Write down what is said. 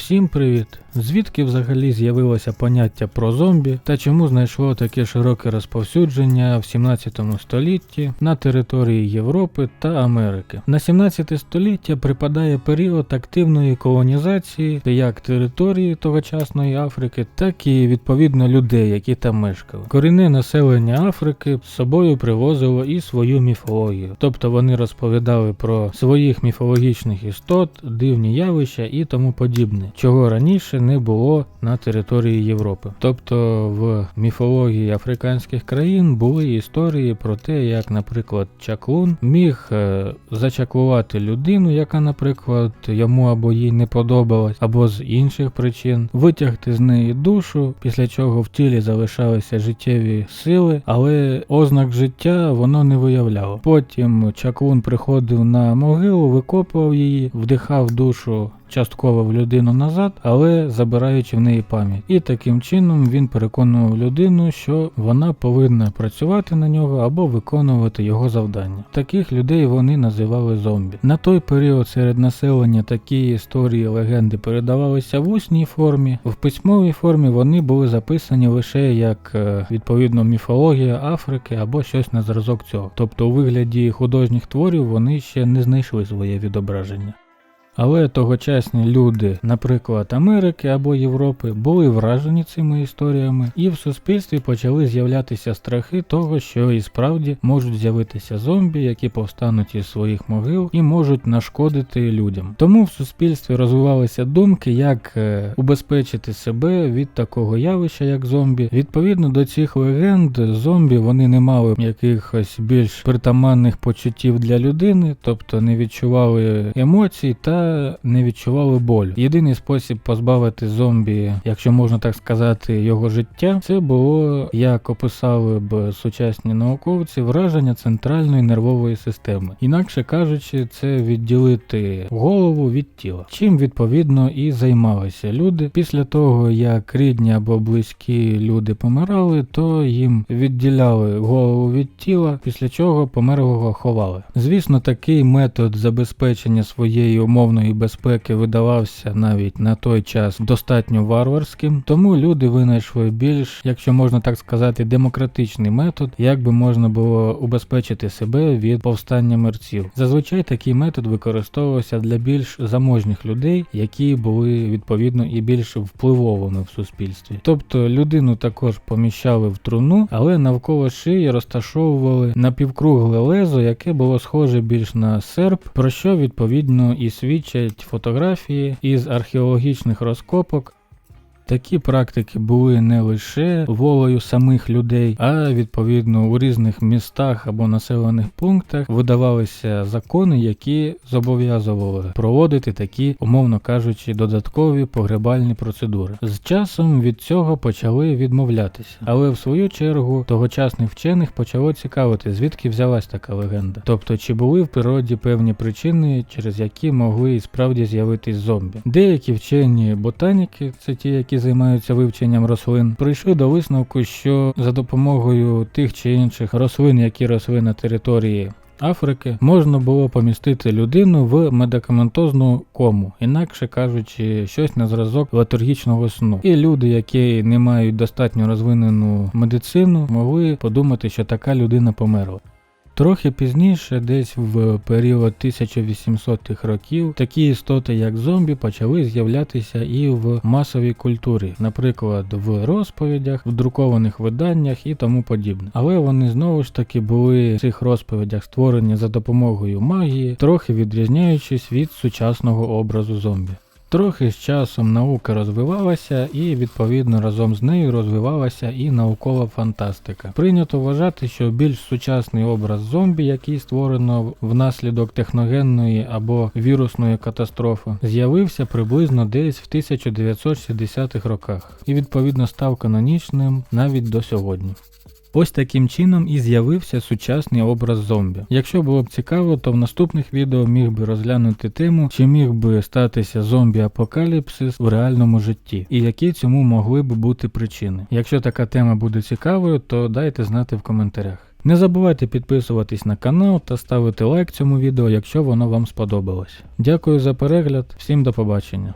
Всім привіт! Звідки взагалі з'явилося поняття про зомбі та чому знайшло таке широке розповсюдження в 17 столітті на території Європи та Америки? На 17 століття припадає період активної колонізації як території тогочасної Африки, так і відповідно людей, які там мешкали. Корінне населення Африки з собою привозило і свою міфологію, тобто вони розповідали про своїх міфологічних істот, дивні явища і тому подібне, чого раніше не було на території Європи. Тобто в міфології африканських країн були історії про те, як, наприклад, чаклун міг е, зачаклувати людину, яка, наприклад, йому або їй не подобалась, або з інших причин, витягти з неї душу, після чого в тілі залишалися життєві сили, але ознак життя воно не виявляло. Потім чаклун приходив на могилу, викопував її, вдихав душу частково в людину назад, але забираючи в неї пам'ять. І таким чином він переконував людину, що вона повинна працювати на нього або виконувати його завдання. Таких людей вони називали зомбі. На той період серед населення такі історії легенди передавалися в усній формі, в письмовій формі вони були записані лише як е, відповідно міфологія Африки або щось на зразок цього. Тобто у вигляді художніх творів вони ще не знайшли своє відображення. Але тогочасні люди, наприклад, Америки або Європи, були вражені цими історіями, і в суспільстві почали з'являтися страхи того, що і справді можуть з'явитися зомбі, які повстануть із своїх могил і можуть нашкодити людям. Тому в суспільстві розвивалися думки, як е, убезпечити себе від такого явища, як зомбі. Відповідно до цих легенд, зомбі вони не мали якихось більш притаманних почуттів для людини, тобто не відчували емоцій та не відчували болю. Єдиний спосіб позбавити зомбі, якщо можна так сказати, його життя, це було, як описали б сучасні науковці, враження центральної нервової системи. Інакше кажучи, це відділити голову від тіла. Чим відповідно і займалися люди. Після того, як рідні або близькі люди помирали, то їм відділяли голову від тіла, після чого померлого ховали. Звісно, такий метод забезпечення своєї умовної безпеки видавався навіть на той час достатньо варварським, тому люди винайшли більш, якщо можна так сказати, демократичний метод, як би можна було убезпечити себе від повстання мерців. Зазвичай такий метод використовувався для більш заможних людей, які були відповідно і більш впливовими в суспільстві. Тобто людину також поміщали в труну, але навколо шиї розташовували напівкругле лезо, яке було схоже більш на серп, про що відповідно і свідчать фотографії із археологічних розкопок. Такі практики були не лише волею самих людей, а відповідно у різних містах або населених пунктах видавалися закони, які зобов'язували проводити такі, умовно кажучи, додаткові погребальні процедури. З часом від цього почали відмовлятися, але в свою чергу тогочасних вчених почало цікавити, звідки взялась така легенда. Тобто, чи були в природі певні причини, через які могли і справді з'явитись зомбі. Деякі вчені ботаніки, це ті, які займаються вивченням рослин, прийшли до висновку, що за допомогою тих чи інших рослин, які росли на території Африки, можна було помістити людину в медикаментозну кому, інакше кажучи, щось на зразок летургічного сну. І люди, які не мають достатньо розвинену медицину, могли подумати, що така людина померла. Трохи пізніше, десь в період 1800-х років, такі істоти, як зомбі, почали з'являтися і в масовій культурі, наприклад, в розповідях, в друкованих виданнях і тому подібне. Але вони знову ж таки були в цих розповідях створені за допомогою магії, трохи відрізняючись від сучасного образу зомбі. Трохи з часом наука розвивалася і відповідно разом з нею розвивалася і наукова фантастика. Прийнято вважати, що більш сучасний образ зомбі, який створено внаслідок техногенної або вірусної катастрофи, з'явився приблизно десь в 1960-х роках і відповідно став канонічним навіть до сьогодні. Ось таким чином і з'явився сучасний образ зомбі. Якщо було б цікаво, то в наступних відео міг би розглянути тему, чи міг би статися зомбі-апокаліпсис в реальному житті, і які цьому могли б бути причини. Якщо така тема буде цікавою, то дайте знати в коментарях. Не забувайте підписуватись на канал та ставити лайк цьому відео, якщо воно вам сподобалось. Дякую за перегляд, всім до побачення.